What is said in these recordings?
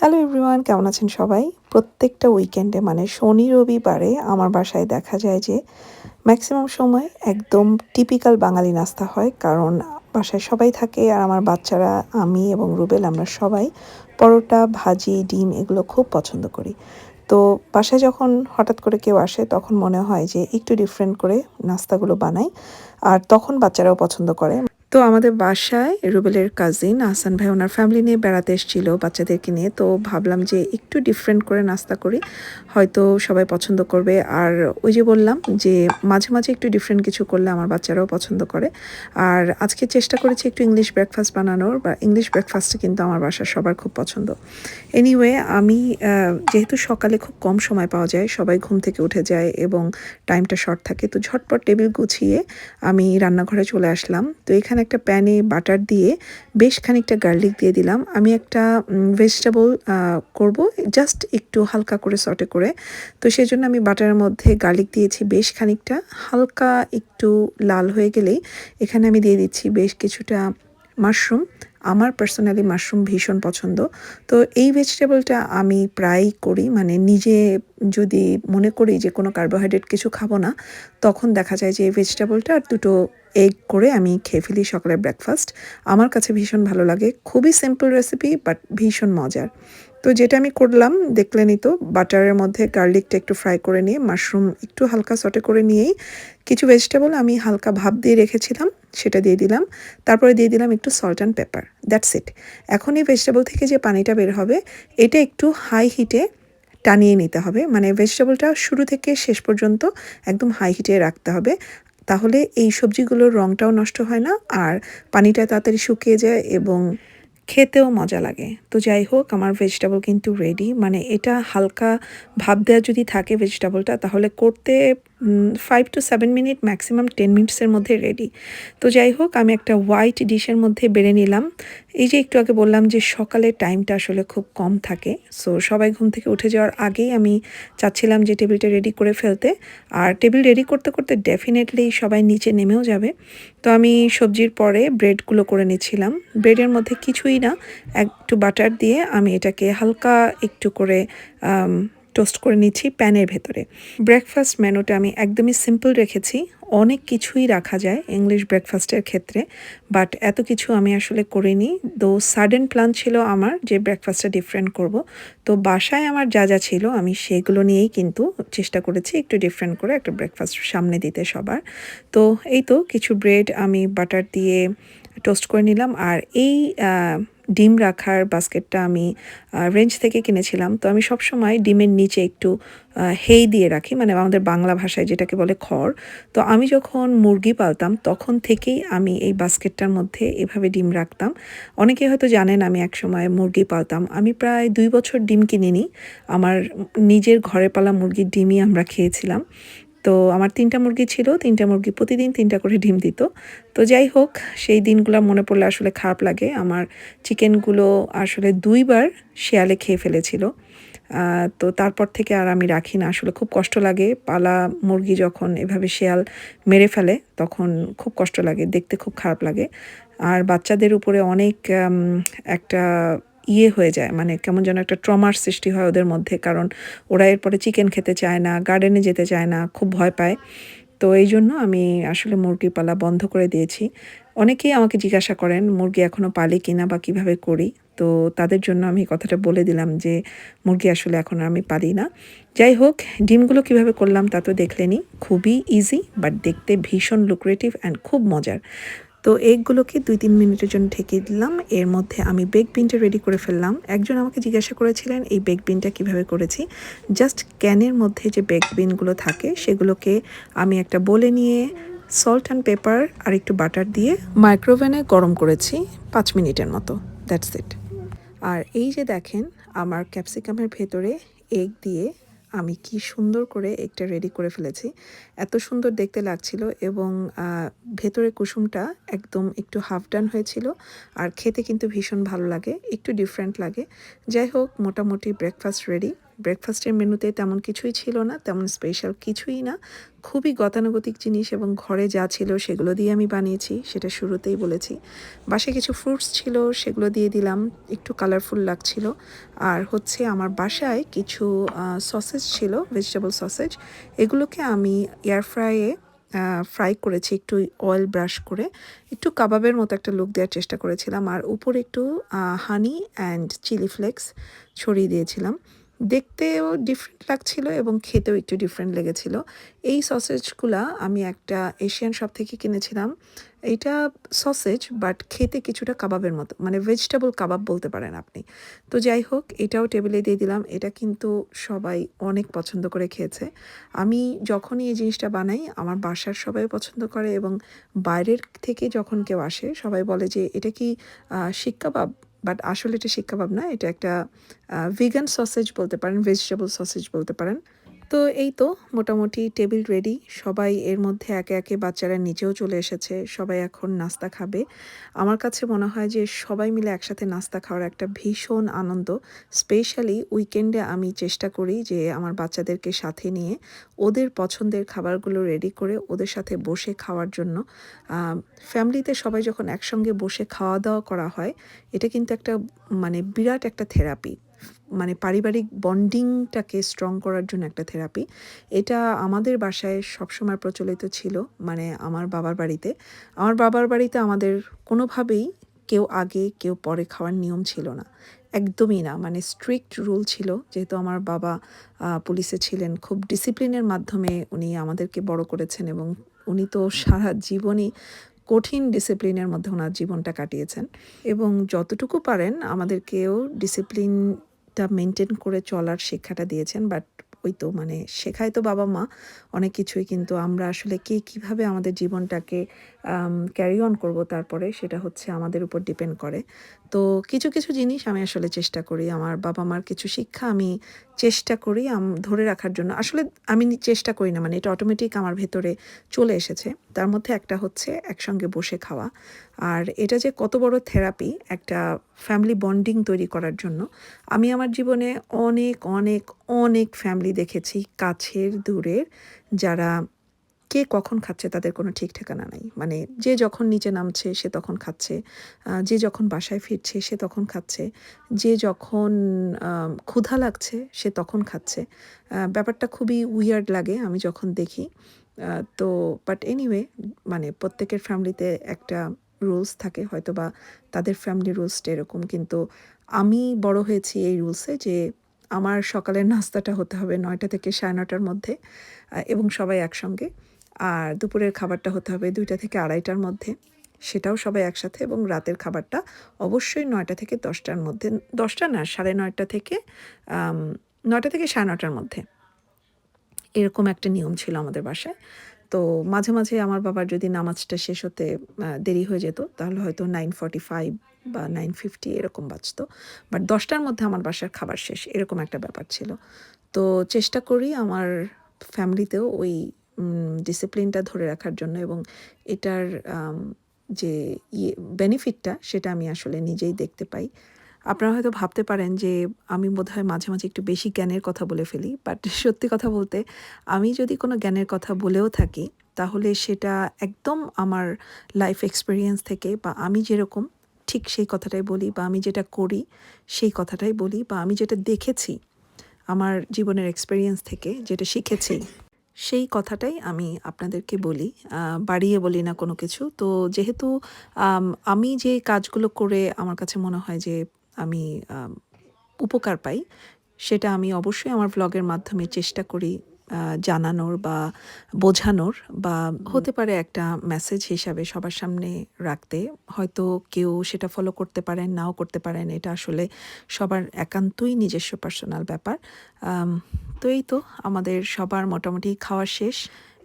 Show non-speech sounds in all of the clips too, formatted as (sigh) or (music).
Hello everyone কেমন আছেন সবাই? প্রত্যেকটা উইকেন্ডে মানে শনি রবিবারে আমার বাসায় দেখা যায় যে ম্যাক্সিমাম সময় একদম টিপিক্যাল বাঙালি নাস্তা হয়। কারণ বাসায় সবাই থাকে আর আমার বাচ্চারা, আমি এবং রুবেল আমরা সবাই পরোটা, ভাজি, ডিম এগুলো খুব পছন্দ করি। তো বাসায় যখন হঠাৎ করে কেউ আসে, তখন মনে হয় যে একটু ডিফারেন্ট করে নাস্তাগুলো বানাই। আর তখন বাচ্চারাও পছন্দ করে তো আমাদের বাসায় রুবেলের কাজিন আহসান ভাই, ওনার ফ্যামিলি নিয়ে বেড়াতে এসেছিল বাচ্চাদেরকে নিয়ে। তো ভাবলাম যে একটু ডিফারেন্ট করে নাস্তা করি, হয়তো সবাই পছন্দ করবে। আর ওই যে বললাম যে মাঝে মাঝে একটু ডিফারেন্ট কিছু করলে আমার বাচ্চারাও পছন্দ করে। আর আজকে চেষ্টা করেছি একটু ইংলিশ ব্রেকফাস্ট বানানোর, বা ইংলিশ ব্রেকফাস্টে কিন্তু আমার বাসার সবার খুব পছন্দ। এনিওয়ে আমি যেহেতু সকালে খুব কম সময় পাওয়া যায়, সবাই ঘুম থেকে উঠে যায় এবং টাইমটা শর্ট থাকে, তো ঝটপট টেবিল গুছিয়ে আমি রান্নাঘরে চলে আসলাম। তো এখানে এখানে একটা প্যানে বাটার দিয়ে বেশ খানিকটা গার্লিক দিয়ে দিলাম। আমি একটা ভেজিটেবল করব জাস্ট একটু হালকা করে সটে করে। তো সেই জন্য আমি বাটারের মধ্যে গার্লিক দিয়েছি বেশ খানিকটা। হালকা একটু লাল হয়ে গেলেই এখানে আমি দিয়ে দিচ্ছি বেশ কিছুটা মাশরুম আমার পার্সোনালি মাশরুম ভীষণ পছন্দ। তো এই ভেজিটেবলটা আমি প্রায় করি মানে নিজে যদি মনে করি যে কোনো কার্বোহাইড্রেট কিছু খাব না, তখন দেখা যায় যে এই ভেজিটেবলটা আর দুটো এগ করে আমি খেয়ে ফেলি সকালের ব্রেকফাস্ট আমার কাছে ভীষণ ভালো লাগে, খুবই সিম্পল রেসিপি বাট ভীষণ মজার। তো যেটা আমি করলাম দেখলেনই তো, বাটারের মধ্যে গার্লিকটা একটু ফ্রাই করে নিয়ে মাশরুম একটু হালকা সটে করে নিয়েই, কিছু ভেজিটেবল আমি হালকা ভাব দিয়ে রেখেছিলাম সেটা দিয়ে দিলাম। তারপরে দিয়ে দিলাম একটু salt and pepper that's it এখন এই ভেজিটেবল থেকে যে পানিটা বের হবে, এটা একটু হাই হিটে টানিয়ে নিতে হবে। মানে ভেজিটেবলটা শুরু থেকে শেষ পর্যন্ত একদম হাই হিটে রাখতে হবে। তাহলে এই সবজিগুলোর রঙটাও নষ্ট হয় না, আর পানিটা তাড়াতাড়ি শুকিয়ে যায় এবং খেতেও মজা লাগে। তো যাই হোক, আমার ভেজিটেবল কিন্তু রেডি মানে এটা হালকা ভাব দেওয়া যদি থাকে ভেজিটেবলটা তাহলে করতে five to seven minute maximum ten মিনিটসের মধ্যে রেডি তো যাই হোক, আমি একটা হোয়াইট ডিশের মধ্যে বেড়ে নিলাম। এই যে একটু আগে বললাম যে সকালের টাইমটা আসলে খুব কম থাকে। সো সবাই ঘুম থেকে উঠে যাওয়ার আগেই আমি চাচ্ছিলাম যে টেবিলটা রেডি করে ফেলতে। আর টেবিল রেডি করতে করতে ডেফিনেটলি সবাই নিচে নেমেও যাবে। তো আমি সবজির পরে ব্রেডগুলো করে নিচ্ছিলাম। ব্রেডের মধ্যে কিছুই না, একটু বাটার দিয়ে আমি এটাকে হালকা একটু করে টোস্ট করে নিচ্ছি প্যানের ভেতরে। ব্রেকফাস্ট মেনুটা আমি একদমই সিম্পল রেখেছি। অনেক কিছুই রাখা যায় ইংলিশ ব্রেকফাস্টের ক্ষেত্রে বাট এত কিছু আমি আসলে করিনি। তো সাডেন প্ল্যান ছিল আমার যে ব্রেকফাস্টটা ডিফারেন্ট করব, তো বাসায় আমার যা যা ছিল আমি সেগুলো নিয়েই কিন্তু চেষ্টা করেছি একটু ডিফারেন্ট করে একটা ব্রেকফাস্ট সামনে দিতে সবার। তো এই তো কিছু ব্রেড আমি বাটার দিয়ে টোস্ট করে নিলাম। আর এই ডিম রাখার বাস্কেটটা আমি রেঞ্জ থেকে কিনেছিলাম। তো আমি সবসময় ডিমের নিচে একটু হেই দিয়ে রাখি। মানে আমাদের বাংলা ভাষায় যেটাকে বলে খড়। তো আমি যখন মুরগি পালতাম, তখন থেকেই আমি এই বাস্কেটটার মধ্যে এভাবে ডিম রাখতাম। অনেকে হয়তো জানেন আমি একসময় মুরগি পালতাম। আমি প্রায় দুই বছর ডিম কিনিনি। আমার নিজের ঘরে পালা মুরগির ডিমই আমরা খেয়েছিলাম। তো আমার তিনটা মুরগি ছিল, তিনটা মুরগি প্রতিদিন তিনটা করে ডিম দিত। তো যাই হোক, সেই দিনগুলো মনে পড়লে আসলে খারাপ লাগে। আমার চিকেনগুলো আসলে দুইবার শেয়ালে খেয়ে ফেলেছিল। তো তারপর থেকে আর আমি রাখি না। আসলে খুব কষ্ট লাগে। পালা মুরগি যখন এভাবে শেয়াল মেরে ফেলে, তখন খুব কষ্ট লাগে। দেখতে খুব খারাপ লাগে। আর বাচ্চাদের উপরে অনেক একটা ইয়ে হয়ে যায়। মানে কেমন যেন একটা ট্রমার সৃষ্টি হয় ওদের মধ্যে। কারণ ওরা এরপরে চিকেন খেতে চায় না, গার্ডেনে যেতে চায় না, খুব ভয় পায়। তো এই জন্য আমি আসলে মুরগি পালা বন্ধ করে দিয়েছি। অনেকেই আমাকে জিজ্ঞাসা করেন, মুরগি এখনও পালি কিনা বা কীভাবে করি? তো তাদের জন্য আমি কথাটা বলে দিলাম যে, মুরগি আসলে এখন আমি পারি না। যাই হোক, ডিমগুলো কীভাবে করলাম তা তো দেখলেনি। খুবই ইজি বাট দেখতে ভীষণ লুক্রেটিভ অ্যান্ড খুব মজার। তো এগগুলোকে দুই তিন মিনিটের জন্য ঢেকে দিলাম। এর মধ্যে আমি বেক বিনটা রেডি করে ফেললাম। একজন আমাকে জিজ্ঞাসা করেছিলেন, এই বেক বিনটা কীভাবে করেছি? জাস্ট ক্যানের মধ্যে যে বেক বিনগুলো থাকে, সেগুলোকে আমি একটা বলে নিয়ে সল্ট অ্যান্ড পেপার আর একটু বাটার দিয়ে মাইক্রোওভেনে গরম করেছি পাঁচ মিনিটের মতো। দ্যাটস ইট আর এই যে দেখেন, আমার ক্যাপসিকামের ভেতরে এগ দিয়ে আমি কি সুন্দর করে একটা রেডি করে ফেলেছি। এত সুন্দর দেখতে লাগছিল এবং ভেতরে কুসুমটা একদম একটু হাফ ডান হয়েছিল আর খেতে কিন্তু ভীষণ ভালো লাগে, একটু ডিফারেন্ট লাগে। যাই হোক, মোটামুটি ব্রেকফাস্ট রেডি ব্রেকফাস্টের মেনুতে তেমন কিছুই ছিল না, তেমন স্পেশাল কিছুই না। খুবই গতানুগতিক জিনিস এবং ঘরে যা ছিল সেগুলো দিয়ে আমি বানিয়েছি, সেটা শুরুতেই বলেছি। বাসায় কিছু ফ্রুটস ছিল, সেগুলো দিয়ে দিলাম, একটু কালারফুল লাগছিল। আর হচ্ছে আমার বাসায় কিছু সসেজ ছিল ভেজিটেবল সসেজ এগুলোকে আমি এয়ার ফ্রাইয়ে ফ্রাই করেছি একটু অয়েল ব্রাশ করে। একটু কাবাবের মতো একটা লুক দেওয়ার চেষ্টা করেছিলাম। আর উপরে একটু হানি অ্যান্ড চিলি ফ্লেক্স ছড়িয়ে দিয়েছিলাম। দেখতেও ডিফারেন্ট লাগছিল এবং খেতেও একটু ডিফারেন্ট লেগেছিল। এই সসেজগুলা আমি একটা এশিয়ান শপ থেকে কিনেছিলাম। এটা সসেজ বাট খেতে কিছুটা কাবাবের মতো মানে ভেজিটেবল কাবাব বলতে পারেন আপনি। তো যাই হোক, এটাও টেবিলে দিয়ে দিলাম। এটা কিন্তু সবাই অনেক পছন্দ করে খেয়েছে। আমি যখনই এই জিনিসটা বানাই, আমার বাসার সবাই পছন্দ করে এবং বাইরের থেকে যখন কেউ আসে, সবাই বলে যে, এটা কি শিক কাবাব? বাট আসলে এটা শিক্ষা ভাবনা, এটা একটা ভিগান সসেজ বলতে পারেন ভেজিটেবল সসেজ বলতে পারেন। তো এই তো মোটামুটি টেবিল রেডি। সবাই এর মধ্যে একে একে বাচ্চারা নিচেও চলে এসেছে। সবাই এখন নাস্তা খাবে। আমার কাছে মনে হয় যে সবাই মিলে একসাথে নাস্তা খাওয়ার একটা ভীষণ আনন্দ। স্পেশালি উইকেন্ডে আমি চেষ্টা করি যে আমার বাচ্চাদেরকে সাথে নিয়ে ওদের পছন্দের খাবারগুলো রেডি করে ওদের সাথে বসে খাওয়ার জন্য। ফ্যামিলিতে সবাই যখন একসঙ্গে বসে খাওয়া দাওয়া করা হয়, এটা কিন্তু একটা মানে বিরাট একটা থেরাপি। মানে পারিবারিক বন্ডিংটাকে স্ট্রং করার জন্য একটা থেরাপি এটা আমাদের বাসায় সবসময় প্রচলিত ছিল মানে আমার বাবার বাড়িতে। আমার বাবার বাড়িতে আমাদের কোনোভাবেই কেউ আগে, কেউ পরে খাওয়ার নিয়ম ছিল না। একদমই না মানে স্ট্রিক্ট রুল ছিল, যেহেতু আমার বাবা পুলিশে ছিলেন, খুব ডিসিপ্লিনের মাধ্যমে উনি আমাদেরকে বড় করেছেন এবং উনি তো সারা জীবনই কঠিন ডিসিপ্লিনের মধ্যে ওনার জীবনটা কাটিয়েছেন। এবং যতটুকু পারেন, আমাদেরকেও ডিসিপ্লিনটা মেনটেন করে চলার শিক্ষাটা দিয়েছেন বাট ওই তো মানে শেখায় তো বাবা মা, অনেক কিছুই কিন্তু আমরা আসলে কে কীভাবে আমাদের জীবনটাকে ক্যারি অন করব তারপরে সেটা হচ্ছে আমাদের উপর ডিপেন্ড করে। তো কিছু কিছু জিনিস আমি আসলে চেষ্টা করি, আমার বাবা মার কিছু শিক্ষা আমি চেষ্টা করি ধরে রাখার জন্য। আসলে আমি চেষ্টা করি না মানে এটা অটোমেটিক আমার ভেতরে চলে এসেছে। তার মধ্যে একটা হচ্ছে একসঙ্গে বসে খাওয়া। আর এটা যে কত বড় থেরাপি একটা ফ্যামিলি বন্ডিং তৈরি করার জন্য। আমি আমার জীবনে অনেক অনেক অনেক ফ্যামিলি দেখেছি কাছের, দূরের, যারা কে কখন খাচ্ছে তাদের কোনো ঠিক ঠিকানা নাই। মানে যে যখন নিচে নামছে সে তখন খাচ্ছে যে যখন বাসায় ফিরছে সে তখন খাচ্ছে, যে যখন ক্ষুধা লাগছে সে তখন খাচ্ছে। ব্যাপারটা খুবই উইয়ার্ড লাগে আমি যখন দেখি। তো বাট এনিওয়ে মানে প্রত্যেকের ফ্যামিলিতে একটা রুলস থাকে হয়তো বা তাদের ফ্যামিলি রুলসটা এরকম, কিন্তু আমি বড় হয়েছি এই রুলসে যে আমার সকালের নাস্তাটা হতে হবে নয়টা থেকে সাড়ে নটার মধ্যে এবং সবাই একসঙ্গে। আর দুপুরের খাবারটা হতে হবে দুইটা থেকে আড়াইটার মধ্যে। সেটাও সবাই একসাথে এবং রাতের খাবারটা অবশ্যই নয়টা থেকে দশটার মধ্যে। দশটা না, সাড়ে নয়টা থেকে নয়টা থেকে সাড়ে নটার মধ্যে। এরকম একটা নিয়ম ছিল আমাদের বাসায়। তো মাঝে মাঝে আমার বাবার যদি নামাজটা শেষ হতে দেরি হয়ে যেত, তাহলে হয়তো নাইন ফর্টি ফাইভ বা নাইন ফিফটি এরকম বাঁচতো বাট দশটার মধ্যে আমার বাসার খাবার শেষ, এরকম একটা ব্যাপার ছিল। তো চেষ্টা করি আমার ফ্যামিলিতেও ওই ডিসিপ্লিনটা ধরে রাখার জন্য এবং এটার যে ইয়ে বেনিফিটটা সেটা আমি আসলে নিজেই দেখতে পাই। আপনারা হয়তো ভাবতে পারেন যে আমি বোধহয় মাঝে মাঝে একটু বেশি জ্ঞানের কথা বলে ফেলি বাট (laughs) সত্যি কথা বলতে আমি যদি কোনো জ্ঞানের কথা বলেও থাকি, তাহলে সেটা একদম আমার লাইফ এক্সপিরিয়েন্স থেকে বা আমি যেরকম ঠিক সেই কথাটাই বলি বা আমি যেটা করি সেই কথাটাই বলি বা আমি যেটা দেখেছি আমার জীবনের এক্সপিরিয়েন্স থেকে, যেটা শিখেছি সেই কথাটাই আমি আপনাদেরকে বলি বাড়িয়ে বলি না কোনো কিছু। তো যেহেতু, আমি যে কাজগুলো করে আমার কাছে মনে হয় যে আমি উপকার পাই, সেটা আমি অবশ্যই আমার ব্লগের মাধ্যমে চেষ্টা করি জানানোর বা বোঝানোর বা হতে পারে একটা মেসেজ হিসাবে সবার সামনে রাখতে। হয়তো কেউ সেটা ফলো করতে পারেন, নাও করতে পারেন। এটা আসলে সবার একান্তই নিজস্ব পার্সোনাল ব্যাপার। তো এই তো আমাদের সবার মোটামুটি খাওয়া শেষ।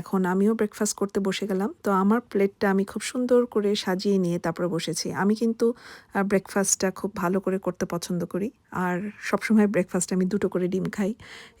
এখন আমিও ব্রেকফাস্ট করতে বসে গেলাম। তো আমার প্লেটটা আমি খুব সুন্দর করে সাজিয়ে নিয়ে তারপরে বসেছি। আমি কিন্তু ব্রেকফাস্টটা খুব ভালো করে করতে পছন্দ করি। আর সবসময় ব্রেকফাস্ট আমি দুটো করে ডিম খাই।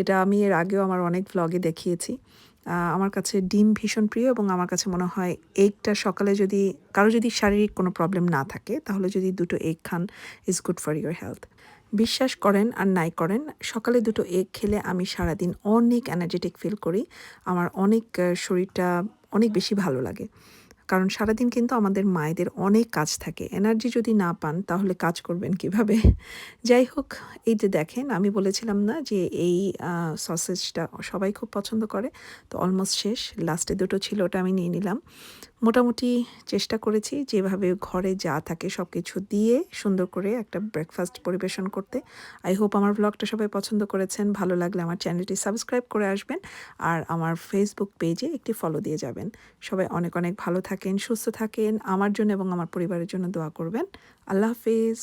এটা আমি এর আগেও আমার অনেক ভ্লগে দেখিয়েছি। আমার কাছে ডিম ভীষণ প্রিয় এবং আমার কাছে মনে হয় এগটা সকালে যদি, কারও যদি শারীরিক কোনো প্রবলেম না থাকে, তাহলে যদি দুটো egg Khan is good for your health বিশ্বাস করেন আর নাই করেন, সকালে দুটো এগ খেলে আমি সারাদিন অনেক এনার্জেটিক ফিল করি। আমার অনেক শরীরটা অনেক বেশি ভালো লাগে। কারণ সারাদিন কিন্তু আমাদের মায়েদের অনেক কাজ থাকে। এনার্জি যদি না পান, তাহলে কাজ করবেন কীভাবে? যাই হোক, এই যে দেখেন, আমি বলেছিলাম না যে এই সসেজটা সবাই খুব পছন্দ করে, তো অলমোস্ট শেষ। লাস্টে দুটো ছিল, ওটা আমি নিয়ে নিলাম। মোটামুটি চেষ্টা করেছি যেভাবে ঘরে যা থাকে সব কিছু দিয়ে সুন্দর করে একটা ব্রেকফাস্ট পরিবেশন করতে। আই হোপ আমার ব্লগটা সবাই পছন্দ করেছেন, ভালো লাগলে আমার চ্যানেলটি সাবস্ক্রাইব করে আসবেন আর আমার ফেসবুক পেজে একটি ফলো দিয়ে যাবেন। সবাই অনেক অনেক ভালো থাকেন, সুস্থ থাকেন, আমার জন্য এবং আমার পরিবারের জন্য দোয়া করবেন। আল্লাহ হাফিজ।